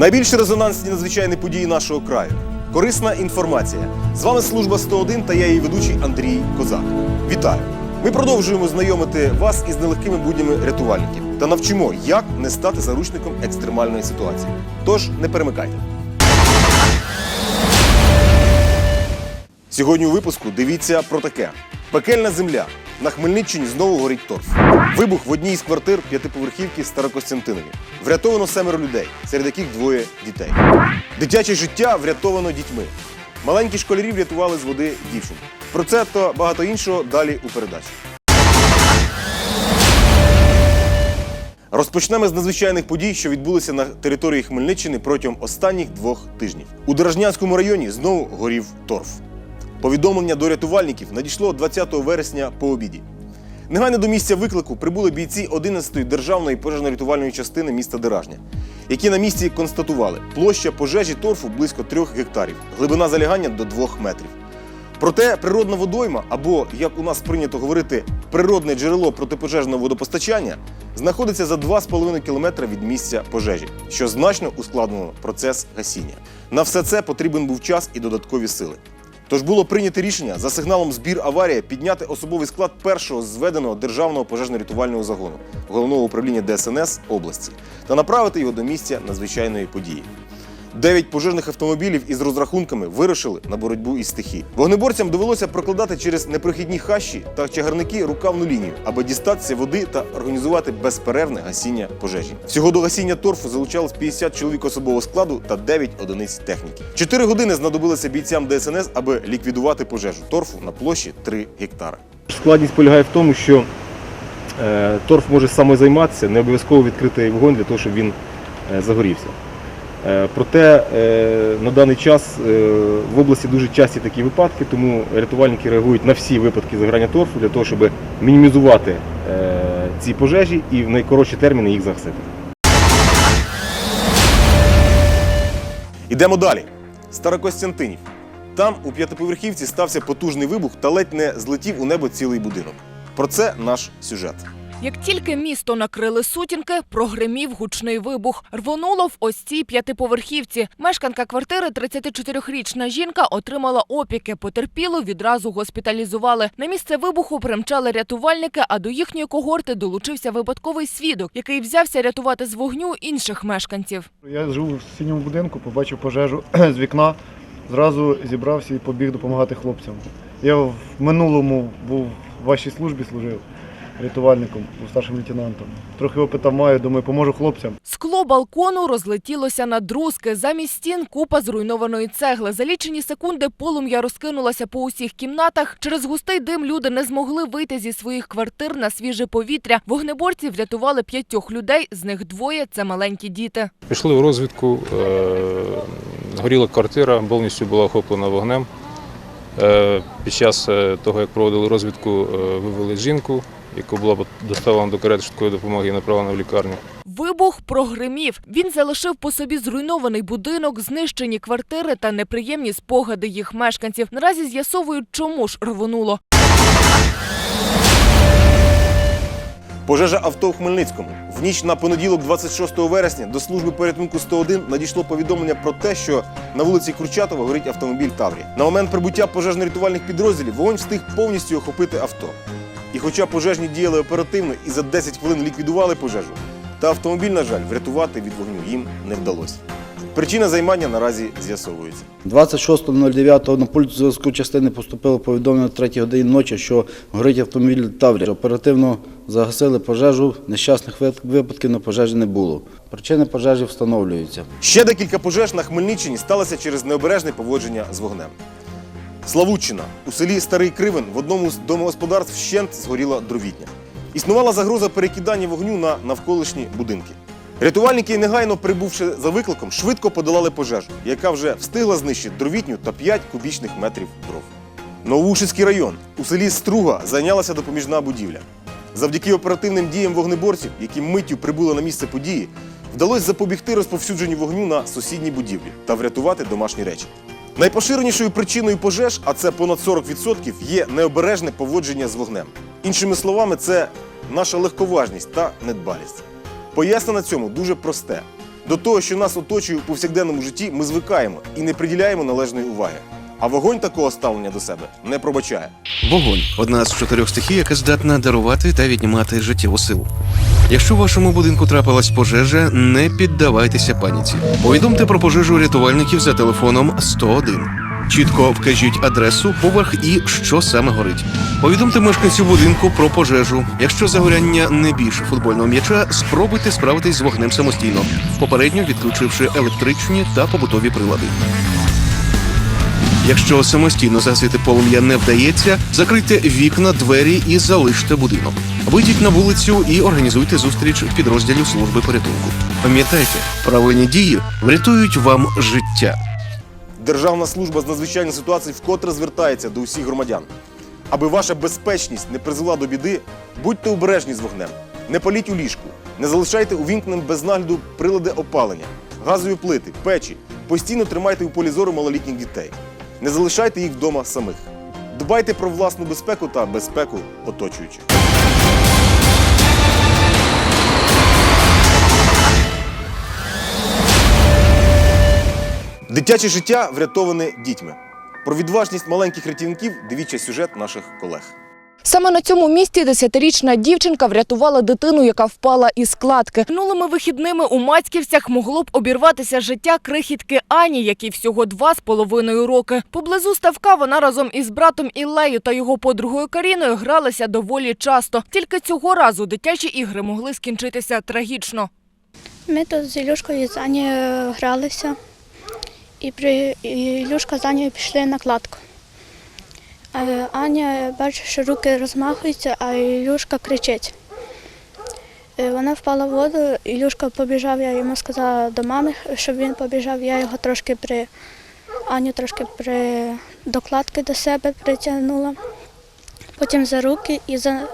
Найбільш резонансні надзвичайні події нашого краю. Корисна інформація. З вами служба 101 та я її ведучий Андрій Козак. Вітаю! Ми продовжуємо знайомити вас із нелегкими буднями рятувальників та навчимо, як не стати заручником екстремальної ситуації. Тож не перемикайте. Сьогодні у випуску дивіться про таке: пекельна земля. На Хмельниччині знову горить торф. Вибух в одній із квартир п'ятиповерхівки Старокостянтинові. Врятовано семеро людей, серед яких двоє дітей. Дитяче життя врятовано дітьми. Маленькі школярі врятували з води дівчин. Про це та багато іншого далі у передачі. Розпочнемо з надзвичайних подій, що відбулися на території Хмельниччини протягом останніх двох тижнів. У Дорожнянському районі знову горів торф. Повідомлення до рятувальників надійшло 20 вересня по обіді. Негайно до місця виклику прибули бійці 11-ї державної пожежно-рятувальної частини міста Деражня, які на місці констатували площа пожежі торфу близько 3 гектарів, глибина залягання до 2 метрів. Проте природна водойма, або, як у нас прийнято говорити, природне джерело протипожежного водопостачання, знаходиться за 2,5 кілометра від місця пожежі, що значно ускладнило процес гасіння. На все це потрібен був час і додаткові сили. Тож було прийнято рішення за сигналом збір аварія підняти особовий склад першого зведеного державного пожежно-рятувального загону головного управління ДСНС області та направити його до місця надзвичайної події. Дев'ять пожежних автомобілів із розрахунками вирушили на боротьбу із стихій. Вогнеборцям довелося прокладати через непрохідні хащі та чагарники рукавну лінію, аби дістатися води та організувати безперервне гасіння пожежі. Всього до гасіння торфу залучалось 50 чоловік особового складу та 9 одиниць техніки. Чотири години знадобилося бійцям ДСНС, аби ліквідувати пожежу торфу на площі 3 гектари. Складність полягає в тому, що е, торф може самозайматися, не обов'язково відкрити вогонь для того, щоб він е, загорівся. Е, проте е, на даний час е, в області дуже часті такі випадки, тому рятувальники реагують на всі випадки загорання торфу для того, щоб мінімізувати ці пожежі і в найкоротші терміни їх загасити. Ідемо далі. Старокостянтинів. Там у п'ятиповерхівці стався потужний вибух та ледь не злетів у небо цілий будинок. Про це наш сюжет. Як тільки місто накрили сутінки, прогримів гучний вибух. Рвонуло в ось цій п'ятиповерхівці. Мешканка квартири, 34-річна жінка, отримала опіки. Потерпілу відразу госпіталізували. На місце вибуху примчали рятувальники, а до їхньої когорти долучився випадковий свідок, який взявся рятувати з вогню інших мешканців. Я живу в синьому будинку, побачив пожежу з вікна, зразу зібрався і побіг допомагати хлопцям. Я в минулому був в вашій службі служив рятувальником, старшим лейтенантом. Трохи опита маю, думаю, поможу хлопцям. Скло балкону розлетілося на друзки. Замість стін купа зруйнованої цегли. За лічені секунди полум'я розкинулося по усіх кімнатах. Через густий дим люди не змогли вийти зі своїх квартир на свіже повітря. Вогнеборці врятували п'ятьох людей, з них двоє це маленькі діти. Пішли у розвідку, е, горіла квартира, повністю була охоплена вогнем. Е, Під час е, того, як проводили розвідку, вивели жінку, яка була доставлена до карети швидкої допомоги і направлена в лікарню. Вибух прогримів. Він залишив по собі зруйнований будинок, знищені квартири та неприємні спогади їх мешканців. Наразі з'ясовують, чому ж рвонуло. Пожежа авто в Хмельницькому. В ніч на понеділок, 26 вересня, до служби порятунку 101 надійшло повідомлення про те, що на вулиці Курчатова горить автомобіль Таврія. На момент прибуття пожежно-рятувальних підрозділів вогонь встиг повністю охопити авто. І хоча пожежні діяли оперативно і за 10 хвилин ліквідували пожежу, та автомобіль, на жаль, врятувати від вогню їм не вдалося. Причина займання наразі з'ясовується. 26.09 на пульт зв'язку частини поступило повідомлення о 3 годині ночі, що горить автомобіль Таврія. Оперативно загасили пожежу, нещасних випадків на пожежі не було. Причини пожежі встановлюються. Ще декілька пожеж на Хмельниччині сталося через необережне поводження з вогнем. Славутчина. У селі Старий Кривен в одному з домогосподарств вщент згоріла дровітня. Існувала загроза перекидання вогню на навколишні будинки. Рятувальники, негайно прибувши за викликом, швидко подолали пожежу, яка вже встигла знищити дровітню та 5 кубічних метрів дров. Новоушицький район. У селі Струга зайнялася допоміжна будівля. Завдяки оперативним діям вогнеборців, які миттю прибули на місце події, вдалося запобігти розповсюдженню вогню на сусідній будівлі та врятувати домашні речі. Найпоширенішою причиною пожеж, а це понад 40%, є необережне поводження з вогнем. Іншими словами, це наша легковажність та недбалість. Пояснення цьому дуже просте. До того, що нас оточує у повсякденному житті, ми звикаємо і не приділяємо належної уваги. А вогонь такого ставлення до себе не пробачає. Вогонь одна з чотирьох стихій, яка здатна дарувати та віднімати життєву силу. Якщо в вашому будинку трапилась пожежа, не піддавайтеся паніці. Повідомте про пожежу рятувальників за телефоном 101. Чітко вкажіть адресу, поверх і що саме горить. Повідомте мешканцю будинку про пожежу. Якщо загоряння не більше футбольного м'яча, спробуйте справитись з вогнем самостійно, попередньо відключивши електричні та побутові прилади. Якщо самостійно загасити полум'я не вдається, закрийте вікна, двері і залиште будинок. Вийдіть на вулицю і організуйте зустріч підрозділів служби порятунку. Пам'ятайте, правильні дії врятують вам життя. Державна служба з надзвичайних ситуацій вкотре звертається до усіх громадян. Аби ваша безпечність не призвела до біди, будьте обережні з вогнем, не паліть у ліжку, не залишайте увімкненим без нагляду прилади опалення, газові плити, печі. Постійно тримайте у полі зору малолітніх дітей. Не залишайте їх вдома самих. Дбайте про власну безпеку та безпеку оточуючих. Дитяче життя врятоване дітьми. Про відважність маленьких рятівників дивіться сюжет наших колег. Саме на цьому місці десятирічна дівчинка врятувала дитину, яка впала із кладки. Минулими вихідними у Мацьківцях могло б обірватися життя крихітки Ані, якій всього два з половиною роки. Поблизу ставка вона разом із братом Іллею та його подругою Каріною гралися доволі часто. Тільки цього разу дитячі ігри могли скінчитися трагічно. Ми тут з Ілюшкою і з Анією гралися, і при і Ілюшка з Анією пішли на кладку. Аня бачить, що руки розмахуються, а Ілюшка кричить. Е, Вона впала в воду, Ілюшка побіжав, я йому сказала до мами, щоб він побіжав, я його трошки при Аню трошки при докладки до себе притягнула, потім за руки і за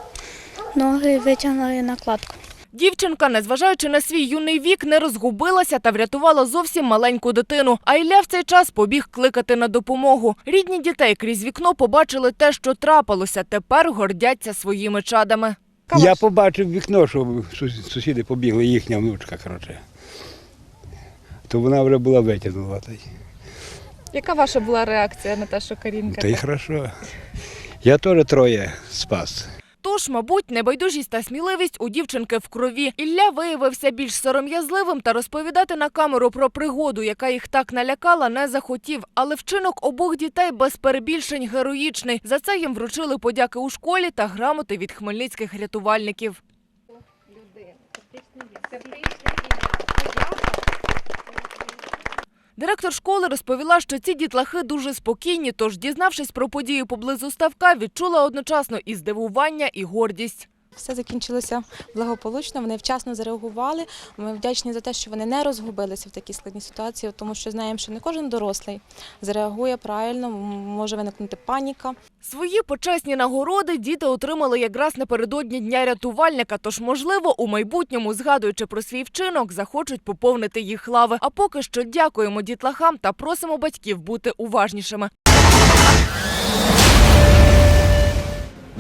ноги витягнули на кладку. Дівчинка, незважаючи на свій юний вік, не розгубилася та врятувала зовсім маленьку дитину. А Ілля в цей час побіг кликати на допомогу. Рідні дітей крізь вікно побачили те, що трапилося. Тепер гордяться своїми чадами. Я побачив вікно, що сусіди побігли, їхня внучка, коротше. То вона вже була витягнула. Яка ваша була реакція на те, що Карінка? та й хорошо. Я теж троє спас. Тож, мабуть, небайдужість та сміливість у дівчинки в крові. Ілля виявився більш сором'язливим та розповідати на камеру про пригоду, яка їх так налякала, не захотів. Але вчинок обох дітей без перебільшень героїчний. За це їм вручили подяки у школі та грамоти від хмельницьких рятувальників. Директор школи розповіла, що ці дітлахи дуже спокійні, тож, дізнавшись про подію поблизу ставка, відчула одночасно і здивування, і гордість. Все закінчилося благополучно. Вони вчасно зареагували. Ми вдячні за те, що вони не розгубилися в такій складній ситуації, тому що знаємо, що не кожен дорослий зареагує правильно, може виникнути паніка. Свої почесні нагороди діти отримали якраз напередодні дня рятувальника. Тож, можливо, у майбутньому, згадуючи про свій вчинок, захочуть поповнити їх лави. А поки що дякуємо дітлахам та просимо батьків бути уважнішими.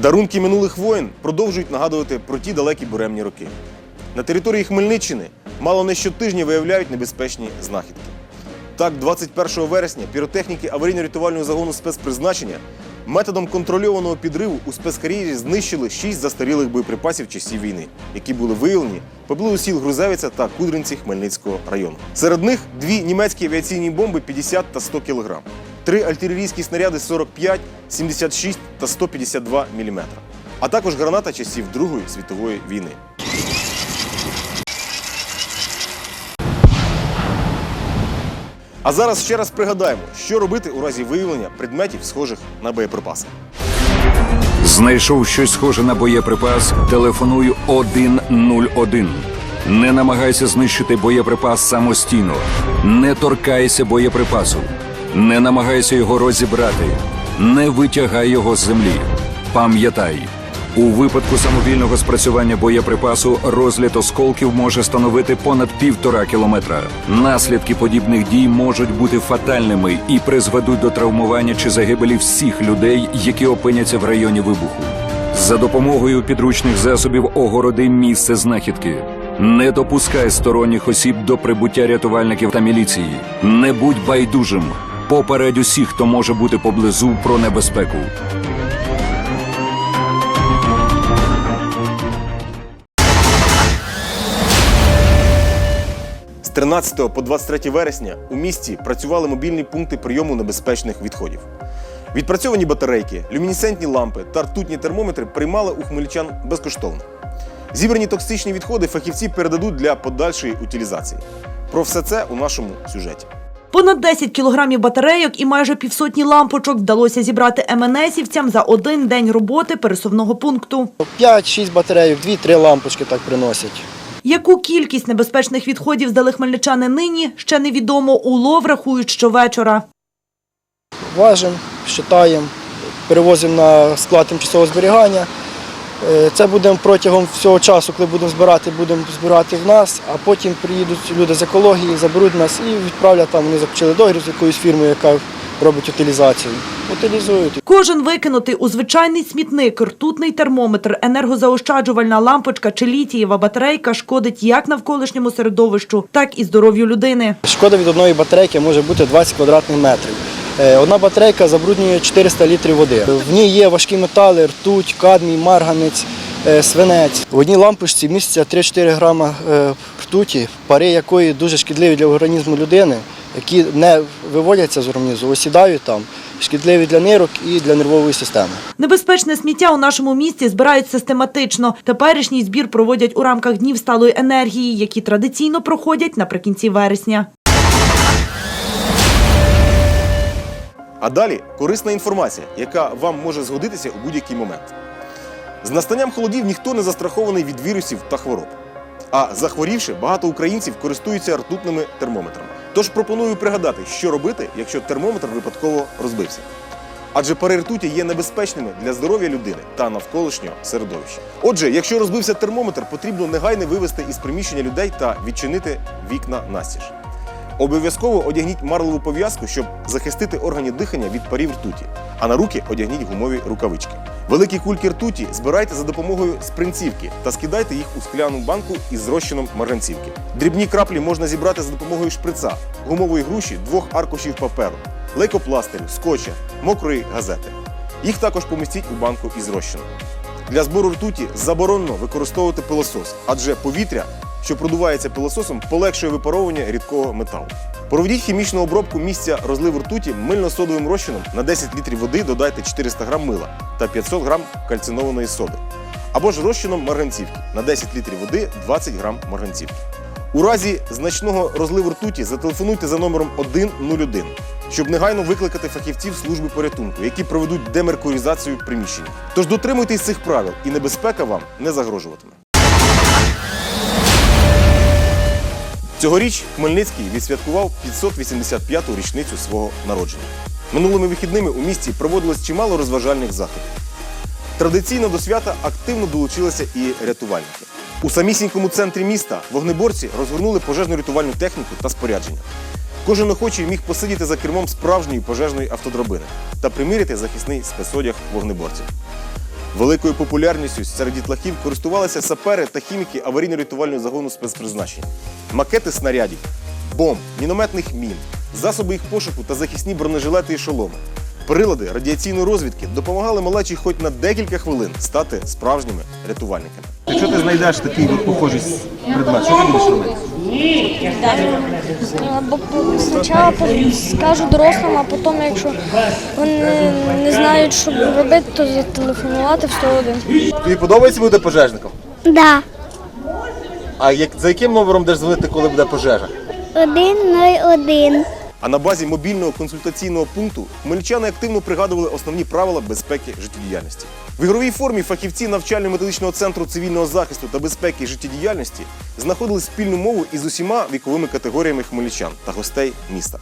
Дарунки минулих воїн продовжують нагадувати про ті далекі буремні роки. На території Хмельниччини мало не щотижня виявляють небезпечні знахідки. Так, 21 вересня піротехніки аварійно-рятувального загону спецпризначення методом контрольованого підриву у спецкар'єрі знищили шість застарілих боєприпасів часів війни, які були виявлені поблизу сіл Грузевиця та Кудринці Хмельницького району. Серед них дві німецькі авіаційні бомби 50 та 100 кг, три артилерійські снаряди 45, 76 та 152 мм, а також граната часів Другої світової війни. А зараз ще раз пригадаємо, що робити у разі виявлення предметів, схожих на боєприпаси. Знайшов щось схоже на боєприпас, телефонуй 101. Не намагайся знищити боєприпас самостійно. Не торкайся боєприпасу. Не намагайся його розібрати. Не витягай його з землі. Пам'ятай, у випадку самовільного спрацювання боєприпасу розліт осколків може становити понад півтора кілометра. Наслідки подібних дій можуть бути фатальними і призведуть до травмування чи загибелі всіх людей, які опиняться в районі вибуху. За допомогою підручних засобів огороди місце знахідки. Не допускай сторонніх осіб до прибуття рятувальників та міліції. Не будь байдужим. Попередь усіх, хто може бути поблизу про небезпеку. З 13 по 23 вересня у місті працювали мобільні пункти прийому небезпечних відходів. Відпрацьовані батарейки, люмінесцентні лампи та ртутні термометри приймали у хмельничан безкоштовно. Зібрані токсичні відходи фахівці передадуть для подальшої утилізації. Про все це у нашому сюжеті. Понад 10 кілограмів батарейок і майже півсотні лампочок вдалося зібрати МНСівцям за один день роботи пересувного пункту. 5-6 батарейок, 2-3 лампочки так приносять. Яку кількість небезпечних відходів здали хмельничани нині, ще невідомо. Улов рахують щовечора. Важимо, щитаємо, перевозимо на склад тимчасового зберігання. Е, Це будемо протягом всього часу, коли будемо збирати, будемо збирати в нас, а потім приїдуть люди з екології, заберуть нас і відправлять там. Вони заключили договір з якоюсь фірмою, яка робить утилізацію. Утилізують. Кожен викинутий у звичайний смітник, ртутний термометр, енергозаощаджувальна лампочка чи літієва батарейка шкодить як навколишньому середовищу, так і здоров'ю людини. Шкода від одної батарейки може бути 20 квадратних метрів. Е, Одна батарейка забруднює 400 літрів води. В ній є важкі метали, ртуть, кадмій, марганець, е, свинець. В одній лампочці міститься 3-4 грама е, ртуті, пари якої дуже шкідливі для організму людини, які не виводяться з організму, осідають там, шкідливі для нирок і для нервової системи. Небезпечне сміття у нашому місті збирають систематично. Теперішній збір проводять у рамках днів сталої енергії, які традиційно проходять наприкінці вересня. А далі корисна інформація, яка вам може згодитися у будь-який момент. З настанням холодів ніхто не застрахований від вірусів та хвороб. А захворівши, багато українців користуються ртутними термометрами. Тож пропоную пригадати, що робити, якщо термометр випадково розбився. Адже пари ртуті є небезпечними для здоров'я людини та навколишнього середовища. Отже, якщо розбився термометр, потрібно негайно вивести із приміщення людей та відчинити вікна настіж. Обов'язково одягніть марлову пов'язку, щоб захистити органи дихання від парів ртуті, а на руки одягніть гумові рукавички. Великі кульки ртуті збирайте за допомогою спринцівки та скидайте їх у скляну банку із розчином марганцівки. Дрібні краплі можна зібрати за допомогою шприца, гумової груші, двох аркушів паперу, лейкопластирю, скотча, мокрої газети. Їх також помістіть у банку із розчином. Для збору ртуті заборонено використовувати пилосос, адже повітря, що продувається пилососом, полегшує випаровування рідкого металу. Проведіть хімічну обробку місця розливу ртуті мильно-содовим розчином на 10 літрів води додайте 400 г мила та 500 г кальцинованої соди. Або ж розчином марганцівки на 10 літрів води 20 г марганцівки. У разі значного розливу ртуті зателефонуйте за номером 101, щоб негайно викликати фахівців служби порятунку, які проведуть демеркуризацію приміщення. Тож дотримуйтесь цих правил, і небезпека вам не загрожуватиме. Цьогоріч Хмельницький відсвяткував 585-ту річницю свого народження. Минулими вихідними у місті проводилось чимало розважальних заходів. Традиційно до свята активно долучилися і рятувальники. У самісінькому центрі міста вогнеборці розгорнули пожежну рятувальну техніку та спорядження. Кожен охочий міг посидіти за кермом справжньої пожежної автодрабини та приміряти захисний спецодяг вогнеборців. Великою популярністю серед дітлахів користувалися сапери та хіміки аварійно-рятувального загону спецпризначення, макети снарядів, бомб, мінометних мін, засоби їх пошуку та захисні бронежилети і шоломи. Прилади радіаційної розвідки допомагали малечі хоч на декілька хвилин стати справжніми рятувальниками. Якщо ти знайдеш такий от похожий предмет, що ти будеш робити? Бо спочатку скажу дорослим, а потім, якщо вони не знають, що робити, то зателефонувати в 101. Тобі подобається бути пожежником? Да. А як, за яким номером будеш дзвонити, коли буде пожежа? Один нуль один. А на базі мобільного консультаційного пункту хмельничани активно пригадували основні правила безпеки життєдіяльності. В ігровій формі фахівці навчально-методичного центру цивільного захисту та безпеки життєдіяльності знаходили спільну мову із усіма віковими категоріями хмельничан та гостей міста.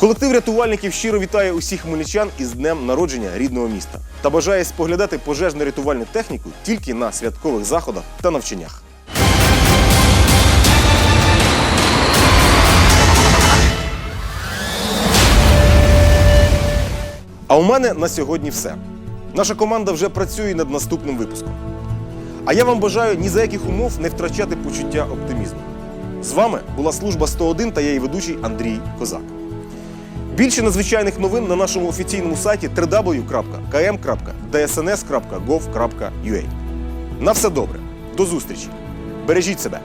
Колектив рятувальників щиро вітає усіх хмельничан із днем народження рідного міста та бажає споглядати пожежну рятувальну техніку тільки на святкових заходах та навчаннях. А у мене на сьогодні все. Наша команда вже працює над наступним випуском. А я вам бажаю ні за яких умов не втрачати почуття оптимізму. З вами була служба 101 та її ведучий Андрій Козак. Більше надзвичайних новин на нашому офіційному сайті www.km.dsns.gov.ua. На все добре. До зустрічі. Бережіть себе.